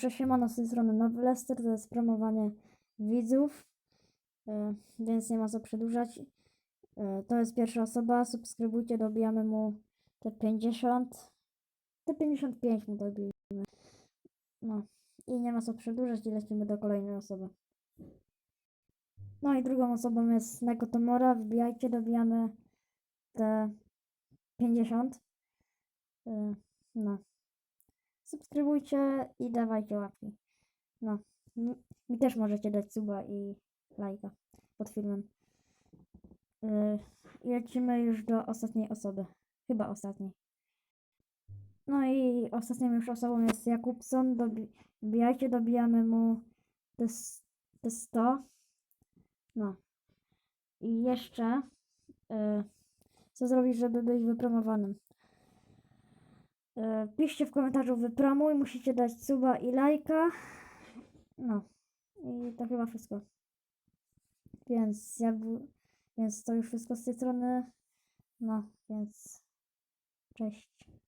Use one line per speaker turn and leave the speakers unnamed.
Pierwsze siemano z tej strony Nowy Lester, to jest promowanie widzów, e, więc nie ma co przedłużać. E, To jest pierwsza osoba, subskrybujcie, dobijamy mu te 50, te 55 mu dobijemy. No i nie ma co przedłużać i lecimy do kolejnej osoby. No i drugą osobą jest Nekotomora, wbijajcie, dobijamy te 50. E, No. Subskrybujcie i dawajcie łapki. No. Mi też możecie dać suba i lajka pod filmem. Yy, lecimy już do ostatniej osoby. Chyba ostatniej. No i ostatnią już osobą jest Jakubson. Dobi- wbijajcie, dobijamy mu te, te 100. No. I jeszcze yy, co zrobić, żeby być wypromowanym? E, Piszcie w komentarzu wypromuj, musicie dać suba i lajka. No. I to chyba wszystko. Więc ja bu- więc to już wszystko z tej strony. No, więc cześć.